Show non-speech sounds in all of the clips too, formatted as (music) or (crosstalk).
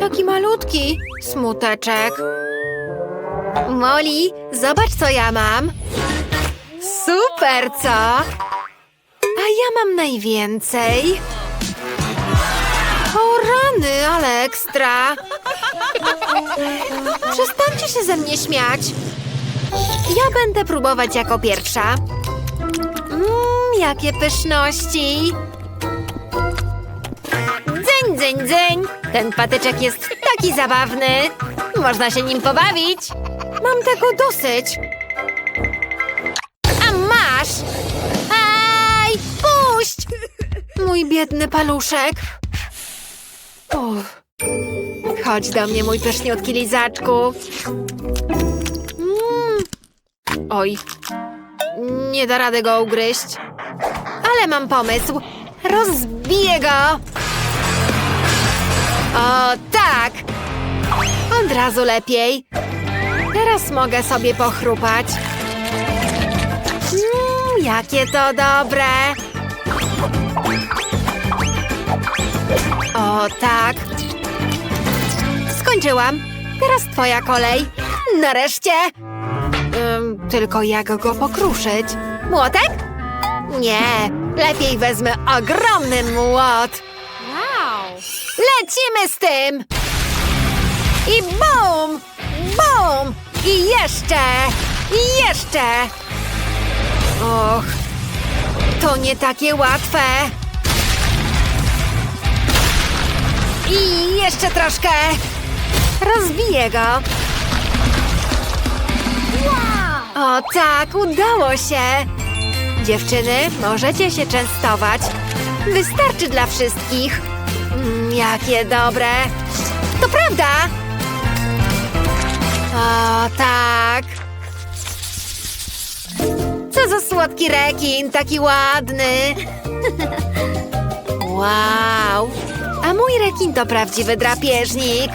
Taki malutki smuteczek. Molly, zobacz co ja mam. Super, co? A ja mam najwięcej. O rany, ale ekstra. Przestańcie się ze mnie śmiać. Ja będę próbować jako pierwsza. Mmm, jakie pyszności. Dzeń, dzeń. Ten patyczek jest taki zabawny. Można się nim pobawić. Mam tego dosyć. A masz! Aj, puść! Mój biedny paluszek. Uff. Chodź do mnie, mój pyszniutki lizaczku. Mm. Oj, nie da rady go ugryźć. Ale mam pomysł. Rozbiję go. O, tak. Od razu lepiej. Teraz mogę sobie pochrupać. Mm, jakie to dobre. O, tak. Skończyłam. Teraz twoja kolej. Nareszcie. Ym, tylko jak go pokruszyć? Młotek? Nie, lepiej wezmę ogromny młot. Lecimy z tym! I bum! Bum! I jeszcze! I jeszcze! Och, to nie takie łatwe. I jeszcze troszkę. Rozbiję go. O tak, udało się. Dziewczyny, możecie się częstować. Wystarczy dla wszystkich. Mm, jakie dobre. To prawda. O tak. Co za słodki rekin, taki ładny. (laughs) Wow. A mój rekin to prawdziwy drapieżnik.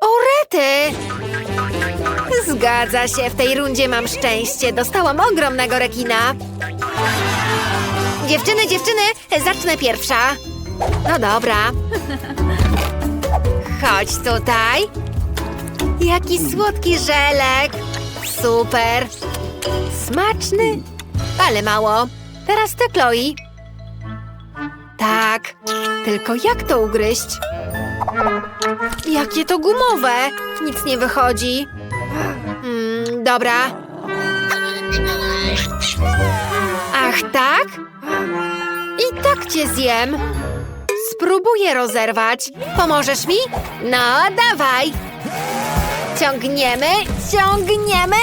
O rety! Zgadza się, w tej rundzie mam szczęście. Dostałam ogromnego rekina. Dziewczyny, dziewczyny, zacznę pierwsza. No dobra. Chodź tutaj. Jaki słodki żelek. Super. Smaczny, ale mało. Teraz ty, Chloe. Tak, tylko jak to ugryźć? Jakie to gumowe. Nic nie wychodzi. Mm, dobra. Ach, tak? Cię zjem. Spróbuję rozerwać. Pomożesz mi? No, dawaj. Ciągniemy, ciągniemy.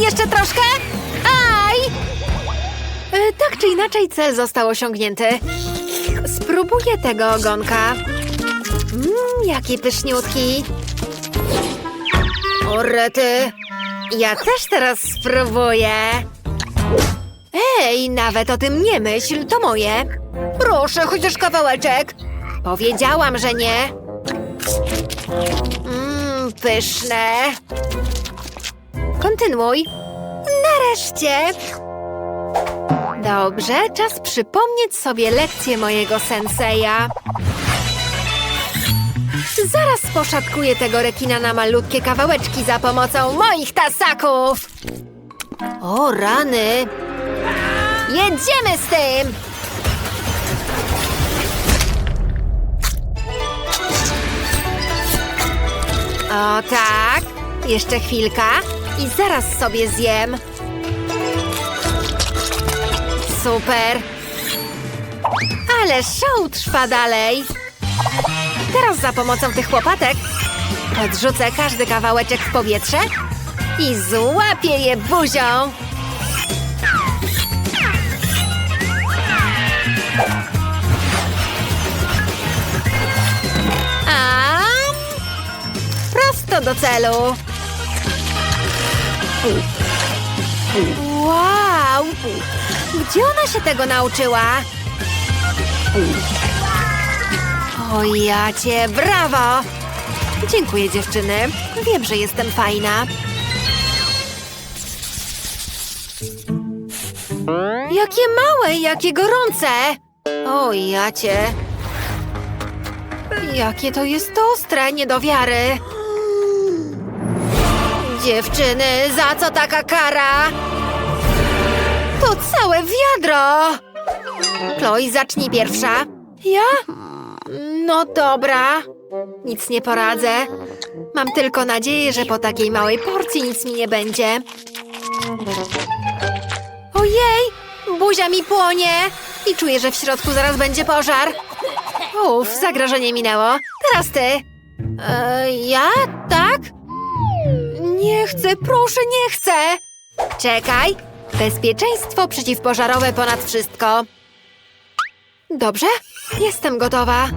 Jeszcze troszkę. Aj! E, tak czy inaczej cel został osiągnięty. Spróbuję tego ogonka. Mmm, jaki pyszniutki. O rety. Ja też teraz spróbuję. Ej, nawet o tym nie myśl, to moje. Proszę, chociaż kawałeczek. Powiedziałam, że nie. Mmm, pyszne. Kontynuuj. Nareszcie. Dobrze, czas przypomnieć sobie lekcję mojego senseja. Zaraz poszatkuję tego rekina na malutkie kawałeczki za pomocą moich tasaków. O, rany. Jedziemy z tym! O tak, jeszcze chwilka i zaraz sobie zjem. Super. Ale show trwa dalej. Teraz za pomocą tych łopatek podrzucę każdy kawałeczek w powietrze i złapię je buzią. Do celu. Wow! Gdzie ona się tego nauczyła? O ja cię, brawo! Dziękuję dziewczyny. Wiem, że jestem fajna. Jakie małe, jakie gorące! O ja cię. Jakie to jest ostre, nie do wiary. Dziewczyny, za co taka kara? To całe wiadro! Chloe, zacznij pierwsza. Ja? No dobra. Nic nie poradzę. Mam tylko nadzieję, że po takiej małej porcji nic mi nie będzie. Ojej! Buzia mi płonie! I czuję, że w środku zaraz będzie pożar. Uff, zagrożenie minęło. Teraz ty. E, ja? Tak? Nie chcę, proszę, nie chcę! Czekaj. Bezpieczeństwo przeciwpożarowe ponad wszystko. Dobrze, jestem gotowa.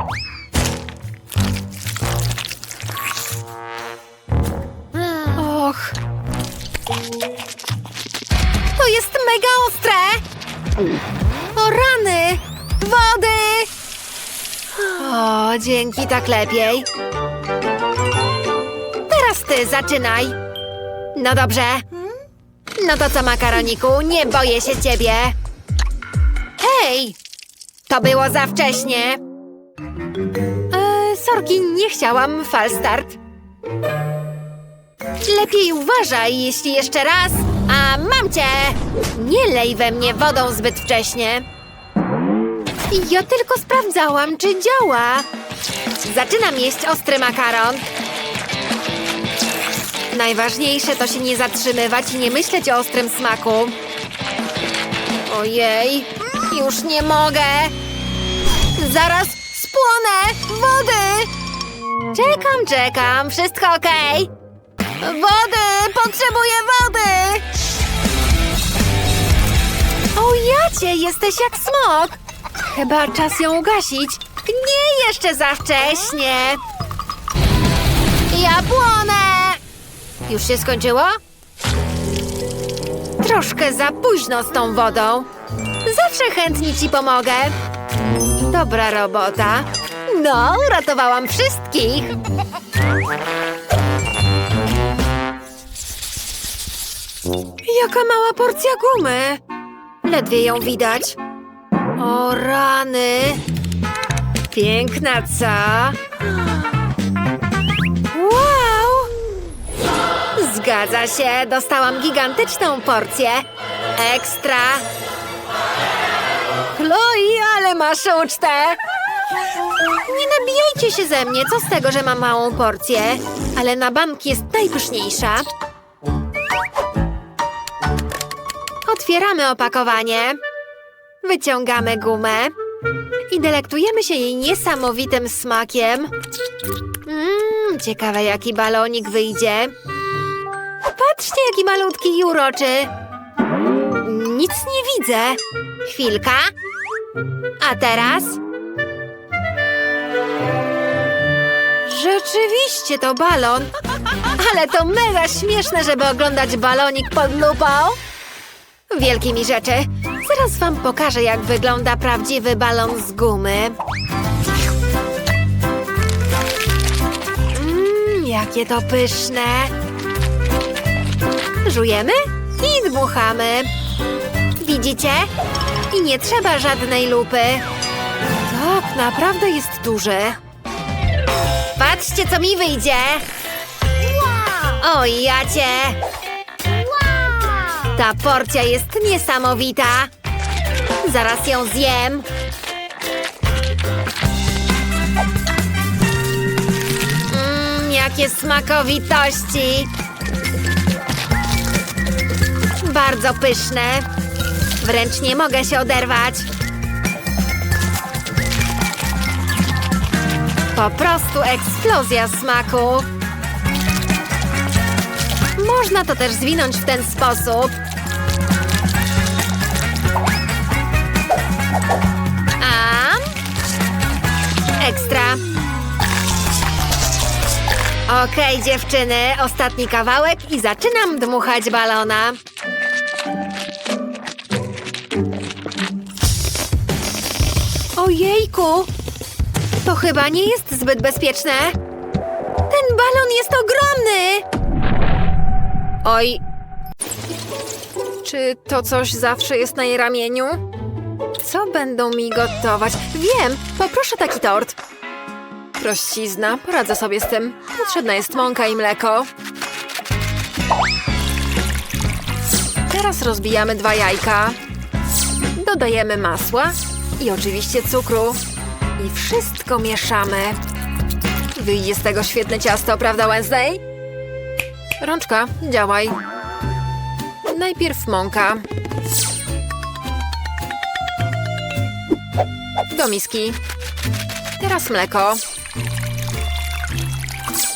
Och. To jest mega ostre! O rany! Wody! O, dzięki, tak lepiej. Teraz ty, zaczynaj. No dobrze. No to co, makaroniku? Nie boję się ciebie. Hej! To było za wcześnie. E, sorki, nie chciałam. Falstart. Lepiej uważaj, jeśli jeszcze raz. A mam cię! Nie lej we mnie wodą zbyt wcześnie. Ja tylko sprawdzałam, czy działa. Zaczynam jeść ostry makaron. Najważniejsze to się nie zatrzymywać i nie myśleć o ostrym smaku. Ojej, już nie mogę. Zaraz spłonę! Wody! Czekam, czekam, wszystko okej. Wody! Potrzebuję wody! O jacie, jesteś jak smok! Chyba czas ją ugasić. Nie, jeszcze za wcześnie. Ja płonę! Już się skończyło? Troszkę za późno z tą wodą. Zawsze chętnie ci pomogę. Dobra robota. No, uratowałam wszystkich. Jaka mała porcja gumy. Ledwie ją widać. O rany. Piękna, co? Zgadza się, dostałam gigantyczną porcję. Ekstra. Chloe, ale masz ucztę. Nie nabijajcie się ze mnie, co z tego, że mam małą porcję. Ale na bank jest najpyszniejsza. Otwieramy opakowanie. Wyciągamy gumę. I delektujemy się jej niesamowitym smakiem. Mmm, ciekawe jaki balonik wyjdzie. Patrzcie, jaki malutki i uroczy. Nic nie widzę. Chwilka. A teraz? Rzeczywiście to balon. Ale to mega śmieszne, żeby oglądać balonik pod lupą. Wielkie mi rzeczy. Zaraz wam pokażę, jak wygląda prawdziwy balon z gumy. Mmm, jakie to pyszne. Żujemy i dmuchamy. Widzicie? I nie trzeba żadnej lupy. Tak, naprawdę jest duży. Patrzcie, co mi wyjdzie. O, jacie. Ta porcja jest niesamowita. Zaraz ją zjem. Mmm, jakie smakowitości. Bardzo pyszne. Wręcz nie mogę się oderwać. Po prostu eksplozja smaku. Można to też zwinąć w ten sposób. A? Ekstra. Okej, dziewczyny, ostatni kawałek i zaczynam dmuchać balona. Ojejku! To chyba nie jest zbyt bezpieczne. Ten balon jest ogromny! Oj. Czy to coś zawsze jest na jej ramieniu? Co będą mi gotować? Wiem, poproszę taki tort. Prościzna, poradzę sobie z tym. Potrzebna jest mąka i mleko. Teraz rozbijamy dwa jajka. Dodajemy masła i oczywiście cukru. I wszystko mieszamy. Wyjdzie z tego świetne ciasto, prawda Wednesday? Rączka, działaj. Najpierw mąka. Do miski. Teraz mleko.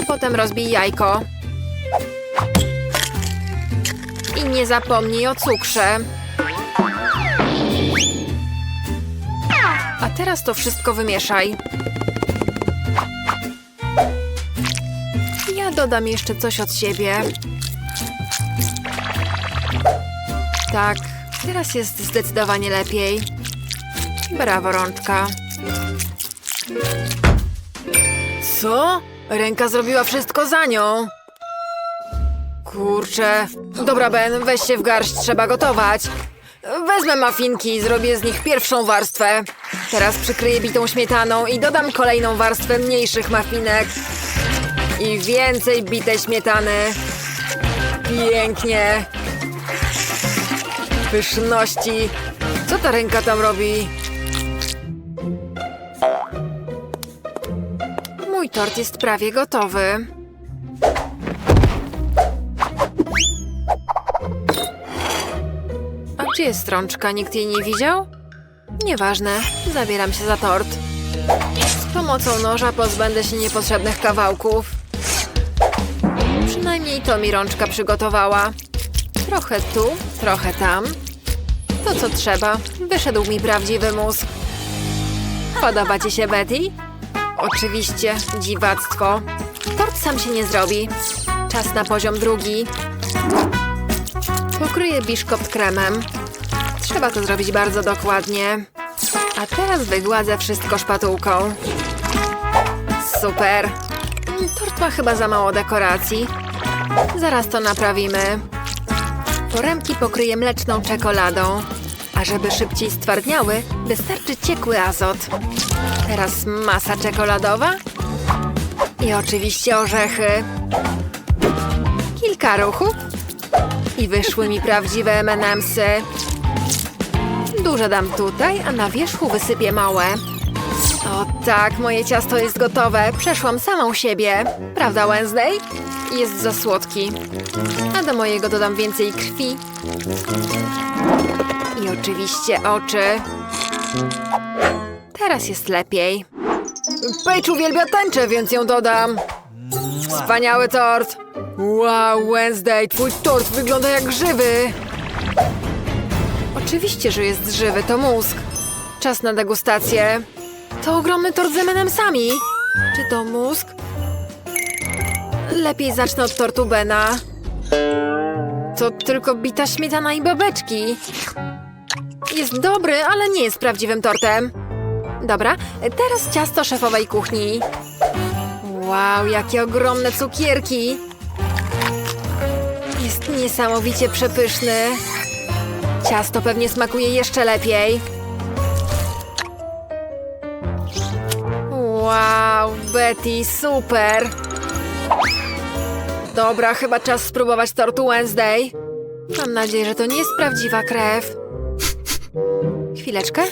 Potem rozbij jajko. I nie zapomnij o cukrze. Teraz to wszystko wymieszaj. Ja dodam jeszcze coś od siebie. Tak, teraz jest zdecydowanie lepiej. Brawo, rączka. Co? Ręka zrobiła wszystko za nią. Kurczę. Dobra, Ben, weź się w garść, trzeba gotować. Wezmę mafinki i zrobię z nich pierwszą warstwę. Teraz przykryję bitą śmietaną i dodam kolejną warstwę mniejszych mafinek. I więcej bitej śmietany. Pięknie. Pyszności. Co ta ręka tam robi? Mój tort jest prawie gotowy. A gdzie jest rączka? Nikt jej nie widział? Nieważne, zabieram się za tort. Z pomocą noża pozbędę się niepotrzebnych kawałków. Przynajmniej to mi rączka przygotowała. Trochę tu, trochę tam. To co trzeba. Wyszedł mi prawdziwy mózg. Podoba ci się, Betty? Oczywiście, dziwactwo. Tort sam się nie zrobi. Czas na poziom drugi. Pokryję biszkopt kremem. Trzeba to zrobić bardzo dokładnie. A teraz wygładzę wszystko szpatułką. Super. Tort ma chyba za mało dekoracji. Zaraz to naprawimy. Foremki pokryję mleczną czekoladą. A żeby szybciej stwardniały, wystarczy ciekły azot. Teraz masa czekoladowa. I oczywiście orzechy. Kilka ruchów. I wyszły mi prawdziwe M&M'sy. Duże dam tutaj, a na wierzchu wysypię małe. O tak, moje ciasto jest gotowe. Przeszłam samą siebie. Prawda, Wednesday? Jest za słodki. A do mojego dodam więcej krwi. I oczywiście oczy. Teraz jest lepiej. Paige uwielbia tęczę, więc ją dodam. Wspaniały tort. Wow, Wednesday, twój tort wygląda jak żywy. Oczywiście, że jest żywy, to mózg. Czas na degustację. To ogromny tort z M&M'sami. Czy to mózg? Lepiej zacznę od tortu Bena. To tylko bita śmietana i babeczki. Jest dobry, ale nie jest prawdziwym tortem. Dobra, teraz ciasto szefowej kuchni. Wow, jakie ogromne cukierki! Jest niesamowicie przepyszny. Ciasto pewnie smakuje jeszcze lepiej. Wow, Betty, super! Dobra, chyba czas spróbować tortu Wednesday. Mam nadzieję, że to nie jest prawdziwa krew. Chwileczkę.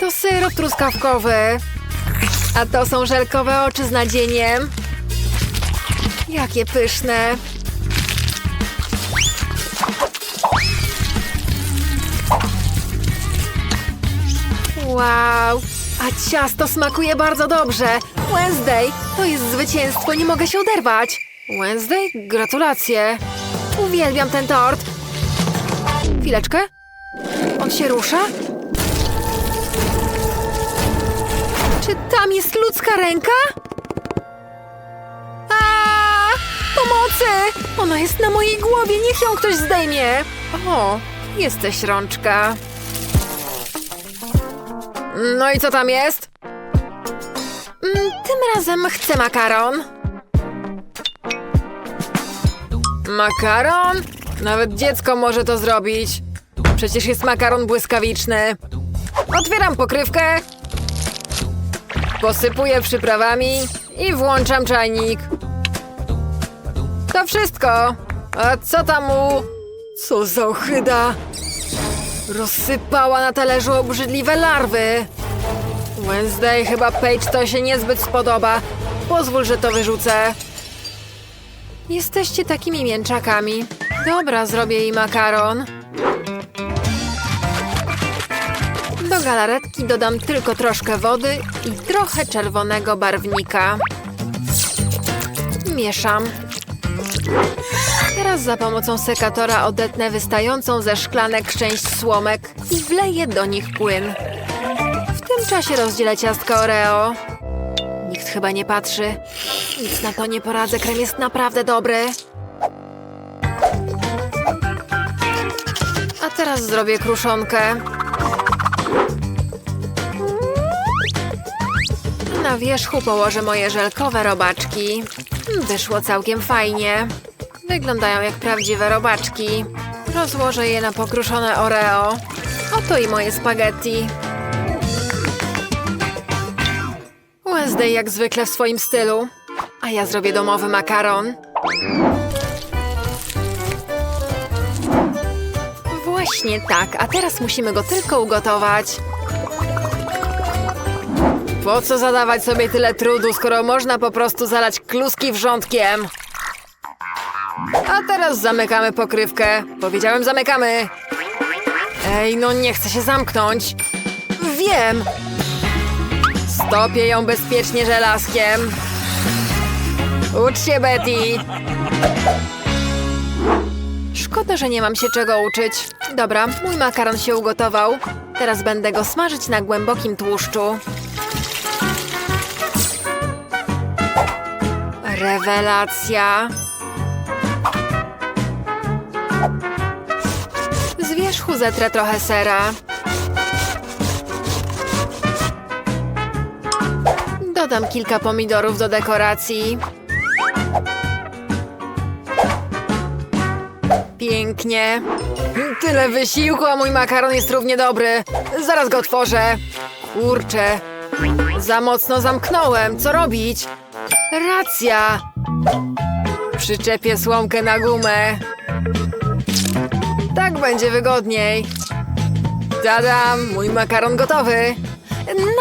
To syrop truskawkowy. A to są żelkowe oczy z nadzieniem. Jakie pyszne. Wow, a ciasto smakuje bardzo dobrze. Wednesday, to jest zwycięstwo, nie mogę się oderwać. Wednesday, gratulacje. Uwielbiam ten tort. Chwileczkę. On się rusza? Czy tam jest ludzka ręka? A! Pomocy! Ona jest na mojej głowie, niech ją ktoś zdejmie. O, jesteś rączka. No i co tam jest? Mm, Tym razem chcę makaron. Makaron? Nawet dziecko może to zrobić. Przecież jest makaron błyskawiczny. Otwieram pokrywkę. Posypuję przyprawami i włączam czajnik. To wszystko. A co tam u... Co za ochyda? Rozsypała na talerzu obrzydliwe larwy. Wednesday, chyba Paige to się niezbyt spodoba. Pozwól, że to wyrzucę. Jesteście takimi mięczakami. Dobra, zrobię jej makaron. Do galaretki dodam tylko troszkę wody i trochę czerwonego barwnika. Mieszam. Teraz za pomocą sekatora odetnę wystającą ze szklanek część słomek i wleję do nich płyn. W tym czasie rozdzielę ciastka Oreo. Nikt chyba nie patrzy. Nic na to nie poradzę, krem jest naprawdę dobry. A teraz zrobię kruszonkę. Na wierzchu położę moje żelkowe robaczki. Wyszło całkiem fajnie. Wyglądają jak prawdziwe robaczki. Rozłożę je na pokruszone Oreo. Oto i moje spaghetti. Wednesday jak zwykle w swoim stylu. A ja zrobię domowy makaron. Właśnie tak, a teraz musimy go tylko ugotować. Po co zadawać sobie tyle trudu, skoro można po prostu zalać kluski wrzątkiem? A teraz zamykamy pokrywkę. Powiedziałem zamykamy. Ej, no nie chcę się zamknąć. Wiem. Stopię ją bezpiecznie żelazkiem. Ucz się, Betty. Szkoda, że nie mam się czego uczyć. Dobra, mój makaron się ugotował. Teraz będę go smażyć na głębokim tłuszczu. Rewelacja. Z wierzchu trochę sera. Dodam kilka pomidorów do dekoracji. Pięknie. Tyle wysiłku, a mój makaron jest równie dobry. Zaraz go otworzę. Kurczę. Za mocno zamknąłem. Co robić? Racja. Przyczepię słomkę na gumę. Będzie wygodniej. Tadam, mój makaron gotowy.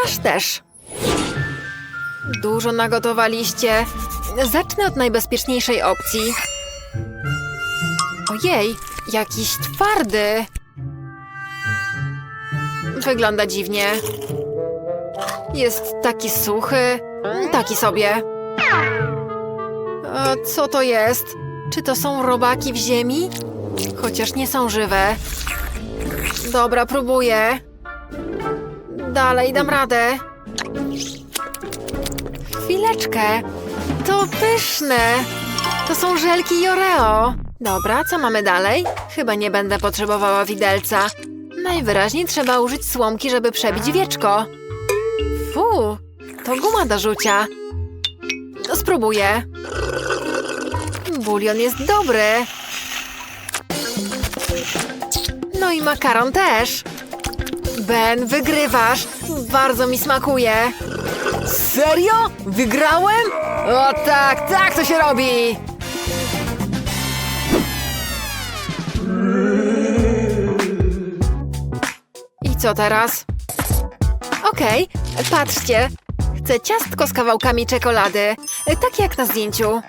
Nasz też. Dużo nagotowaliście. Zacznę od najbezpieczniejszej opcji. Ojej, jakiś twardy. Wygląda dziwnie. Jest taki suchy, taki sobie. A co to jest? Czy to są robaki w ziemi? Chociaż nie są żywe. Dobra, próbuję. Dalej dam radę. Chwileczkę. To pyszne. To są żelki i Oreo. Dobra, co mamy dalej? Chyba nie będę potrzebowała widelca. Najwyraźniej trzeba użyć słomki, żeby przebić wieczko. Fu, to guma do rzucia. Spróbuję. Bulion jest dobry. No i makaron też. Ben, wygrywasz. Bardzo mi smakuje. Serio? Wygrałem? O tak, tak to się robi. I co teraz? Okej, patrzcie. Chcę ciastko z kawałkami czekolady, tak jak na zdjęciu.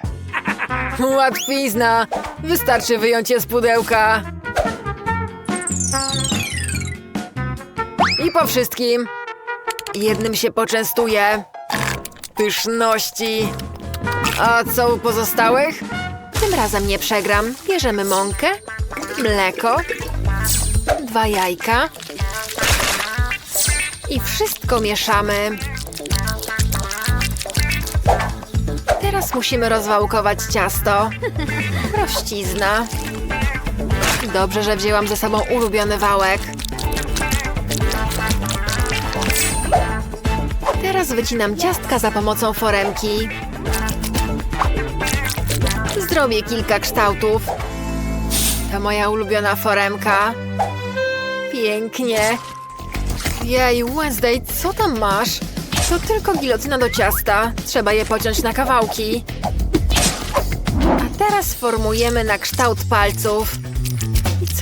Łatwizna. Wystarczy wyjąć je z pudełka. I po wszystkim. Jednym się poczęstuję. Pyszności. A co u pozostałych? Tym razem nie przegram. Bierzemy mąkę, mleko, dwa jajka i wszystko mieszamy. Teraz musimy rozwałkować ciasto. Prościzna. Dobrze, że wzięłam ze sobą ulubiony wałek. Teraz wycinam ciastka za pomocą foremki. Zrobię kilka kształtów. To moja ulubiona foremka. Pięknie. Jej, Wednesday, co tam masz? To tylko gilotyna do ciasta. Trzeba je pociąć na kawałki. A teraz formujemy na kształt palców.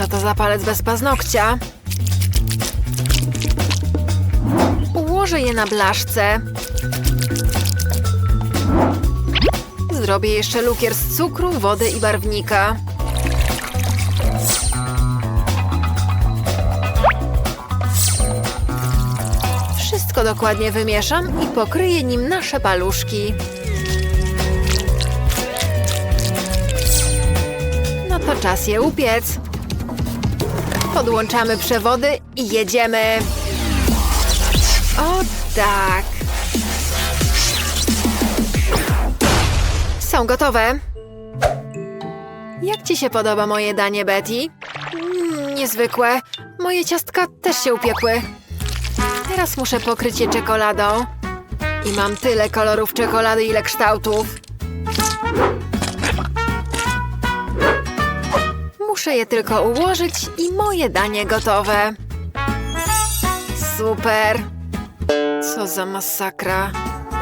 Co to za palec bez paznokcia? Ułożę je na blaszce. Zrobię jeszcze lukier z cukru, wody i barwnika. Wszystko dokładnie wymieszam i pokryję nim nasze paluszki. No to czas je upiec. Podłączamy przewody i jedziemy. O tak. Są gotowe. Jak ci się podoba moje danie, Betty? Mm, niezwykłe. Moje ciastka też się upiekły. Teraz muszę pokryć je czekoladą. I mam tyle kolorów czekolady, ile kształtów. Muszę je tylko ułożyć i moje danie gotowe. Super. Co za masakra.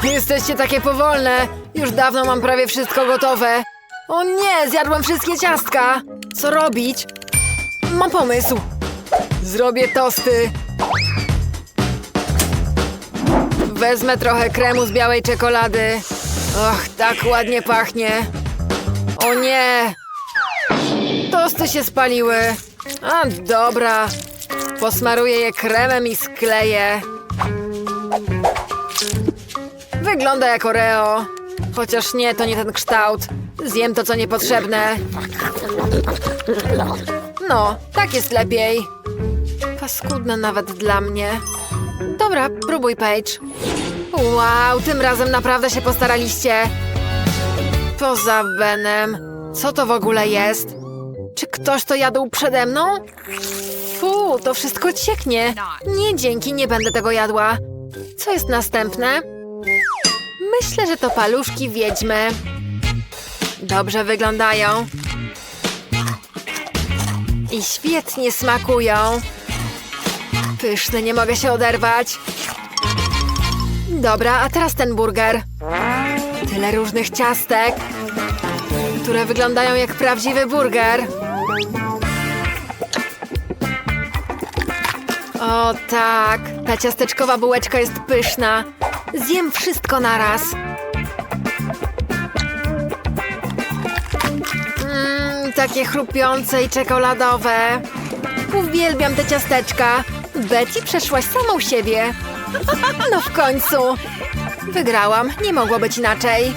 Jesteście takie powolne. Już dawno mam prawie wszystko gotowe. O nie, zjadłem wszystkie ciastka. Co robić? Mam pomysł. Zrobię tosty. Wezmę trochę kremu z białej czekolady. Och, tak ładnie pachnie. O nie! Tosty się spaliły. A, dobra. Posmaruję je kremem i skleję. Wygląda jak Oreo. Chociaż nie, to nie ten kształt. Zjem to, co niepotrzebne. No, tak jest lepiej. Paskudne nawet dla mnie. Dobra, próbuj, Paige. Wow, tym razem naprawdę się postaraliście. Poza Benem. Co to w ogóle jest? Czy ktoś to jadł przede mną? Fu, to wszystko cieknie. Nie, dzięki, nie będę tego jadła. Co jest następne? Myślę, że to paluszki wiedźmy. Dobrze wyglądają. I świetnie smakują. Pyszne, nie mogę się oderwać. Dobra, a teraz ten burger. Tyle różnych ciastek, które wyglądają jak prawdziwy burger. O tak, ta ciasteczkowa bułeczka jest pyszna. Zjem wszystko naraz. Mmm, takie chrupiące i czekoladowe. Uwielbiam te ciasteczka. Betty przeszłaś samą siebie. No w końcu. Wygrałam, nie mogło być inaczej.